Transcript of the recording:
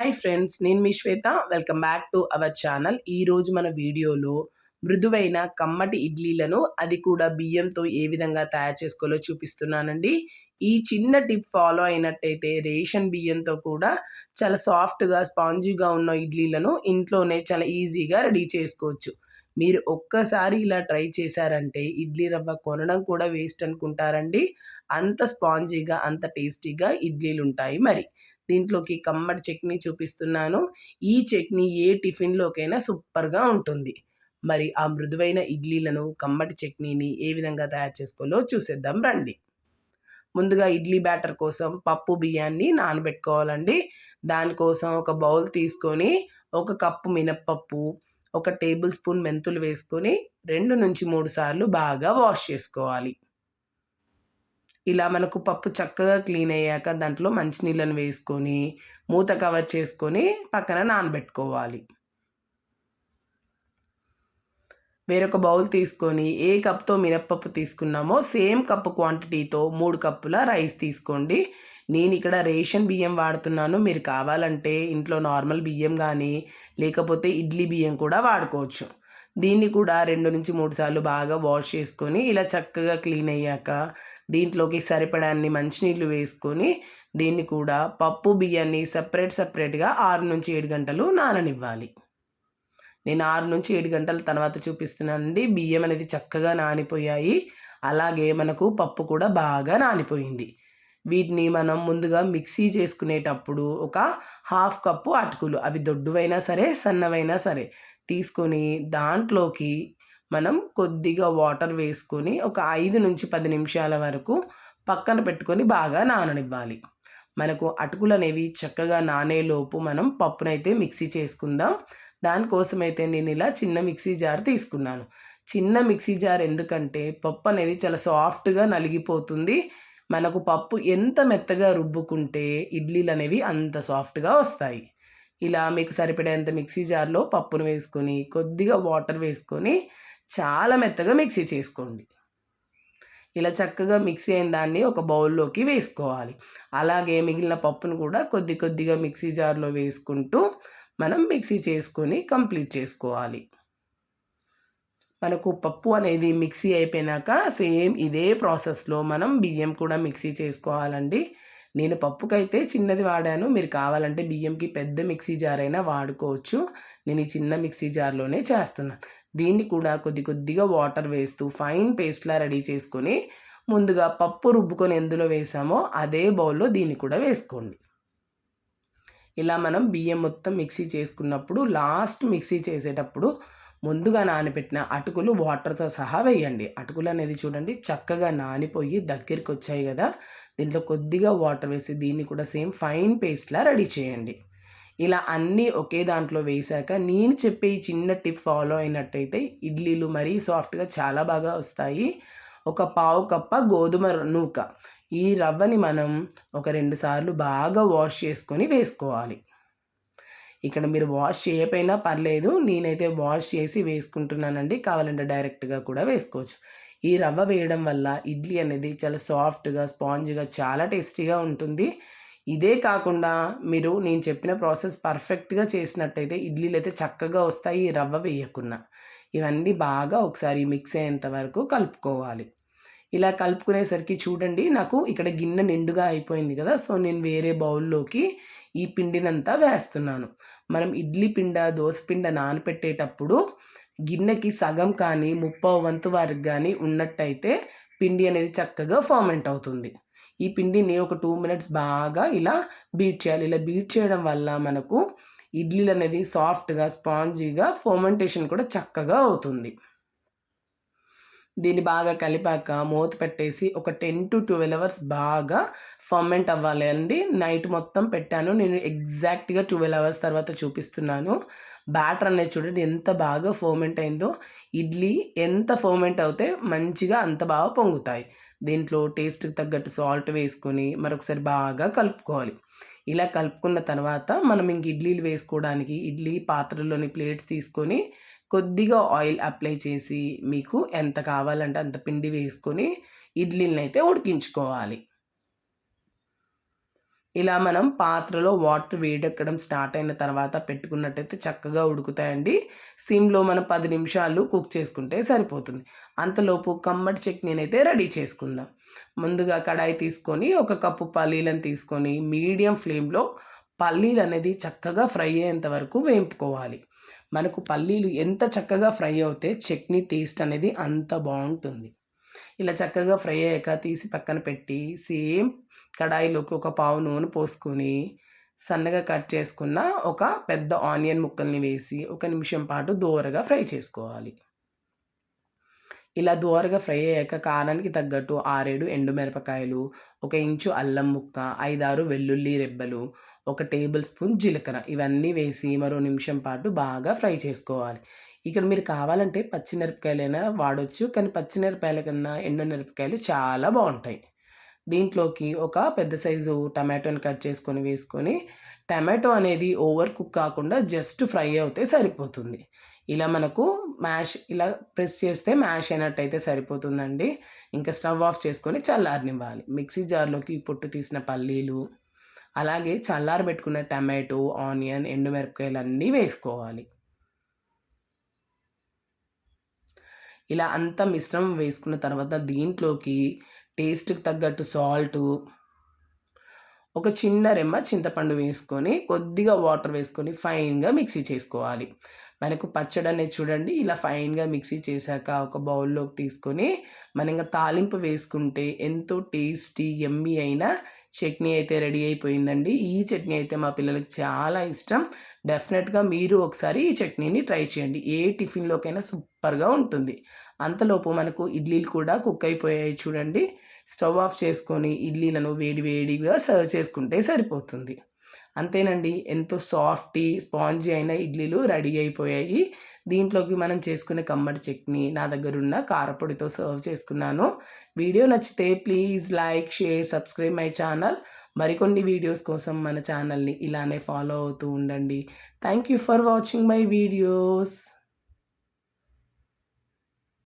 Hi friends నేను మీ Shweta. Welcome back to our channel ఈరోజు మన వీడియోలో మృదువైన కమ్మటి ఇడ్లీలను అది కూడా బియ్యంతో ఏ విధంగా తయారు చేసుకోవాలో చూపిస్తున్నానండి. ఈ చిన్న టిప్ ఫాలో అయినట్టయితే రేషన్ బియ్యంతో కూడా చాలా సాఫ్ట్గా స్పాంజీగా ఉన్న ఇడ్లీలను ఇంట్లోనే చాలా ఈజీగా రెడీ చేసుకోవచ్చు. మీరు ఒక్కసారి ఇలా ట్రై చేశారంటే ఇడ్లీ రవ్వ కొనడం కూడా వేస్ట్ అనుకుంటారండి. అంత స్పాంజీగా అంత టేస్టీగా ఇడ్లీలు ఉంటాయి మరి. దీంట్లోకి కమ్మటి చట్నీ చూపిస్తున్నాను. ఈ చట్నీ ఏ టిఫిన్లోకైనా సూపర్గా ఉంటుంది. మరి ఆ మృదువైన ఇడ్లీలను కమ్మటి చట్నీని ఏ విధంగా తయారు చేసుకోవాలో చూసేద్దాం రండి. ముందుగా ఇడ్లీ బ్యాటర్ కోసం పప్పు బియ్యాన్ని నానబెట్టుకోవాలండి. దానికోసం ఒక బౌల్ తీసుకొని ఒక కప్పు మినప్పప్పు ఒక టేబుల్ స్పూన్ మెంతులు వేసుకొని రెండు నుంచి మూడు సార్లు బాగా వాష్ చేసుకోవాలి. ఇలా మనకు పప్పు చక్కగా క్లీన్ అయ్యాక దాంట్లో మంచినీళ్ళను వేసుకొని మూత కవర్ చేసుకొని పక్కన నానబెట్టుకోవాలి. వేరొక బౌల్ తీసుకొని ఏ కప్తో మినప్పప్పు తీసుకున్నామో సేమ్ కప్పు క్వాంటిటీతో మూడు కప్పుల రైస్ తీసుకోండి. నేను ఇక్కడ రేషన్ బియ్యం వాడుతున్నాను. మీరు కావాలంటే ఇంట్లో నార్మల్ బియ్యం కానీ లేకపోతే ఇడ్లీ బియ్యం కూడా వాడుకోవచ్చు. దీన్ని కూడా రెండు నుంచి మూడు సార్లు బాగా వాష్ చేసుకొని ఇలా చక్కగా క్లీన్ అయ్యాక దీంట్లోకి సరిపడాన్ని మంచినీళ్ళు వేసుకొని దీన్ని కూడా పప్పు బియ్యాన్ని సపరేట్ సపరేట్గా ఆరు నుంచి ఏడు గంటలు నాననివ్వాలి. నేను ఆరు నుంచి ఏడు గంటల తర్వాత చూపిస్తున్నానండి. బియ్యం అనేది చక్కగా నానిపోయాయి. అలాగే మనకు పప్పు కూడా బాగా నానిపోయింది. వీటిని మనం ముందుగా మిక్సీ చేసుకునేటప్పుడు ఒక హాఫ్ కప్పు అటుకులు అవి దొడ్డువైనా సరే సన్నవైనా సరే తీసుకొని దాంట్లోకి మనం కొద్దిగా వాటర్ వేసుకొని ఒక ఐదు నుంచి పది నిమిషాల వరకు పక్కన పెట్టుకొని బాగా నాననివ్వాలి. మనకు అటుకులు అనేవి చక్కగా నానేలోపు మనం పప్పునైతే మిక్సీ చేసుకుందాం. దానికోసమైతే నేను ఇలా చిన్న మిక్సీ జార్ తీసుకున్నాను. చిన్న మిక్సీ జార్ ఎందుకంటే పప్పు అనేది చాలా సాఫ్ట్గా నలిగిపోతుంది. మనకు పప్పు ఎంత మెత్తగా రుబ్బుకుంటే ఇడ్లీలు అనేవి అంత సాఫ్ట్గా వస్తాయి. ఇలా మీకు సరిపడేంత మిక్సీ జార్లో పప్పును వేసుకొని కొద్దిగా వాటర్ వేసుకొని చాలా మెత్తగా మిక్సీ చేసుకోండి. ఇలా చక్కగా మిక్సీ అయిన దాన్ని ఒక బౌల్లోకి వేసుకోవాలి. అలాగే మిగిలిన పప్పును కూడా కొద్ది కొద్దిగా మిక్సీ జార్లో వేసుకుంటూ మనం మిక్సీ చేసుకొని కంప్లీట్ చేసుకోవాలి. మనకు పప్పు అనేది మిక్సీ అయిపోయినాక సేమ్ ఇదే ప్రాసెస్లో మనం బియ్యం కూడా మిక్సీ చేసుకోవాలండి. నేను పప్పుకైతే చిన్నది వాడాను. మీరు కావాలంటే బియ్యంకి పెద్ద మిక్సీ జార్ అయినా వాడుకోవచ్చు. నేను ఈ చిన్న మిక్సీ జార్లోనే చేస్తున్నాను. దీన్ని కూడా కొద్ది కొద్దిగా వాటర్ వేస్తూ ఫైన్ పేస్ట్లా రెడీ చేసుకొని ముందుగా పప్పు రుబ్బుకొని ఎందులో వేసామో అదే బౌల్లో దీన్ని కూడా వేసుకోండి. ఇలా మనం బియ్యం మొత్తం మిక్సీ చేసుకున్నప్పుడు లాస్ట్ మిక్సీ చేసేటప్పుడు ముందుగా నానబెట్టిన అటుకులు వాటర్తో సహా వేయండి. అటుకులు అనేది చూడండి చక్కగా నానిపోయి దగ్గరికి వచ్చాయి కదా. దీంట్లో కొద్దిగా వాటర్ వేసి దీన్ని కూడా సేమ్ ఫైన్ పేస్ట్లా రెడీ చేయండి. ఇలా అన్నీ ఒకే దాంట్లో వేశాక నేను చెప్పే ఈ చిన్న టిప్ ఫాలో అయినట్టయితే ఇడ్లీలు మరీ సాఫ్ట్గా చాలా బాగా వస్తాయి. ఒక పావు కప్ప గోధుమ నూక. ఈ రవ్వని మనం ఒక రెండు సార్లు బాగా వాష్ చేసుకొని వేసుకోవాలి. ఇక్కడ మీరు వాష్ చేయకపోయినా పర్లేదు నేనైతే వాష్ చేసి వేసుకుంటున్నానండి. కావాలంటే డైరెక్ట్గా కూడా వేసుకోవచ్చు. ఈ రవ్వ వేయడం వల్ల ఇడ్లీ అనేది చాలా సాఫ్ట్గా స్పాంజ్గా చాలా టేస్టీగా ఉంటుంది. ఇదే కాకుండా మీరు నేను చెప్పిన ప్రాసెస్ పర్ఫెక్ట్గా చేసినట్టయితే ఇడ్లీలు అయితే చక్కగా వస్తాయి ఈ రవ్వ వేయకున్నా ఇవన్నీ బాగా ఒకసారి మిక్స్ అయ్యేంత వరకు కలుపుకోవాలి. ఇలా కలుపుకునేసరికి చూడండి నాకు ఇక్కడ గిన్నె నిండుగా అయిపోయింది కదా సో నేను వేరే బౌల్లోకి ఈ పిండినంతా వేస్తున్నాను. మనం ఇడ్లీ పిండ దోశ పిండ నానపెట్టేటప్పుడు గిన్నెకి సగం కానీ ముప్పో వంతు వారికి కానీ ఉన్నట్టయితే పిండి అనేది చక్కగా ఫార్మెంట్ అవుతుంది. ఈ పిండిని ఒక టూ మినిట్స్ బాగా ఇలా బీట్ చేయాలి. ఇలా బీట్ చేయడం వల్ల మనకు ఇడ్లీలు అనేది సాఫ్ట్గా స్పాంజీగా ఫర్మెంటేషన్ కూడా చక్కగా అవుతుంది. దీన్ని బాగా కలిపాక మూత పెట్టేసి ఒక టెన్ టు ట్వెల్వ్ అవర్స్ బాగా ఫర్మెంట్ అవ్వాలి అండి. నైట్ మొత్తం పెట్టాను. నేను ఎగ్జాక్ట్గా ట్వెల్వ్ అవర్స్ తర్వాత చూపిస్తున్నాను. బ్యాటర్ అనేది చూడండి ఎంత బాగా ఫర్మెంట్ అయిందో. ఇడ్లీ ఎంత ఫర్మెంట్ అవుతే మంచిగా అంత బాగా పొంగుతాయి. దీంట్లో టేస్ట్కి తగ్గట్టు సాల్ట్ వేసుకొని మరొకసారి బాగా కలుపుకోవాలి. ఇలా కలుపుకున్న తర్వాత మనం ఇంక ఇడ్లీలు వేసుకోవడానికి ఇడ్లీ పాత్రలోని ప్లేట్స్ తీసుకొని కొద్దిగా ఆయిల్ అప్లై చేసి మీకు ఎంత కావాలంటే అంత పిండి వేసుకొని ఇడ్లీని అయితే ఉడికించుకోవాలి. ఇలా మనం పాత్రలో వాటర్ వేడెక్కడం స్టార్ట్ అయిన తర్వాత పెట్టుకున్నట్టయితే చక్కగా ఉడుకుతాయండి. సిమ్లో మనం పది నిమిషాలు కుక్ చేసుకుంటే సరిపోతుంది. అంతలోపు కమ్మటి చట్నీని అయితే రెడీ చేసుకుందాం. ముందుగా కడాయి తీసుకొని ఒక కప్పు పల్లీలను తీసుకొని మీడియం ఫ్లేమ్లో పల్లీలు అనేది చక్కగా ఫ్రై అయ్యేంత వరకు వేపుకోవాలి. మనకు పల్లీలు ఎంత చక్కగా ఫ్రై అవుతే చట్నీ టేస్ట్ అనేది అంత బాగుంటుంది. ఇలా చక్కగా ఫ్రై అయ్యాక తీసి పక్కన పెట్టి సేమ్ కడాయిలోకి ఒక పావు నూనె పోసుకొని సన్నగా కట్ చేసుకున్న ఒక పెద్ద ఆనియన్ ముక్కల్ని వేసి ఒక నిమిషం పాటు దూరగా ఫ్రై చేసుకోవాలి. ఇలా దూరగా ఫ్రై అయ్యాక కారానికి తగ్గట్టు ఆరేడు ఎండుమిరపకాయలు ఒక ఇంచు అల్లం ముక్క ఐదారు వెల్లుల్లి రెబ్బలు ఒక టేబుల్ స్పూన్ జీలకర్ర. ఇవన్నీ వేసి మరో నిమిషం పాటు బాగా ఫ్రై చేసుకోవాలి. ఇక్కడ మీరు కావాలంటే పచ్చిమిరపకాయలైనా వాడవచ్చు కానీ పచ్చిమిరపకాయల కన్నా ఎండుమిరపకాయలు చాలా బాగుంటాయి. దీంట్లోకి ఒక పెద్ద సైజు టమాటోని కట్ చేసుకొని వేసుకొని టమాటో అనేది ఓవర్ కుక్ కాకుండా జస్ట్ ఫ్రై అవుతే సరిపోతుంది. ఇలా మనకు మ్యాష్ ఇలా ప్రెస్ చేస్తే మ్యాష్ అయినట్టయితే సరిపోతుందండి. ఇంకా స్టవ్ ఆఫ్ చేసుకొని చల్లారనివ్వాలి. మిక్సీ జార్లోకి పొట్టు తీసిన పల్లీలు అలాగే చల్లార పెట్టుకున్న టమాటో ఆనియన్ ఎండుమిరపకాయలు అన్నీ వేసుకోవాలి. ఇలా అంతా మిశ్రమం వేసుకున్న తర్వాత దీంట్లోకి టేస్ట్కి తగ్గట్టు సాల్టు ఒక చిన్న రెమ్మ చింతపండు వేసుకొని కొద్దిగా వాటర్ వేసుకొని ఫైన్గా మిక్సీ చేసుకోవాలి. మనకు పచ్చడి అనేది చూడండి ఇలా ఫైన్గా మిక్సీ చేశాక ఒక బౌల్లోకి తీసుకొని మనం ఇంకా తాలింపు వేసుకుంటే ఎంతో టేస్టీ ఎమ్మీ అయిన చట్నీ అయితే రెడీ అయిపోయిందండి. ఈ చట్నీ అయితే మా పిల్లలకి చాలా ఇష్టం. డెఫినెట్గా మీరు ఒకసారి ఈ చట్నీని ట్రై చేయండి. ఏ టిఫిన్లోకైనా సూపర్గా ఉంటుంది. అంతలోపు మనకు ఇడ్లీలు కూడా కుక్ అయిపోయాయి చూడండి. స్టవ్ ఆఫ్ చేసుకొని ఇడ్లీలను వేడి వేడిగా సర్వ్ చేసుకుంటే సరిపోతుంది. అంతేనండి. ఎంతో సాఫ్టీ స్పాంజీ అయిన ఇడ్లీలు రెడీ అయిపోయాయి. దీంట్లోకి మనం చేసుకునే కమ్మటి చట్నీ నా దగ్గర ఉన్న కారపొడితో సర్వ్ చేసుకున్నాను. వీడియో నచ్చితే please like share subscribe my channel. మరికొన్ని వీడియోస్ కోసం మన ఛానల్ని ఇలానే ఫాలో అవుతూ ఉండండి. Thank you for watching my videos.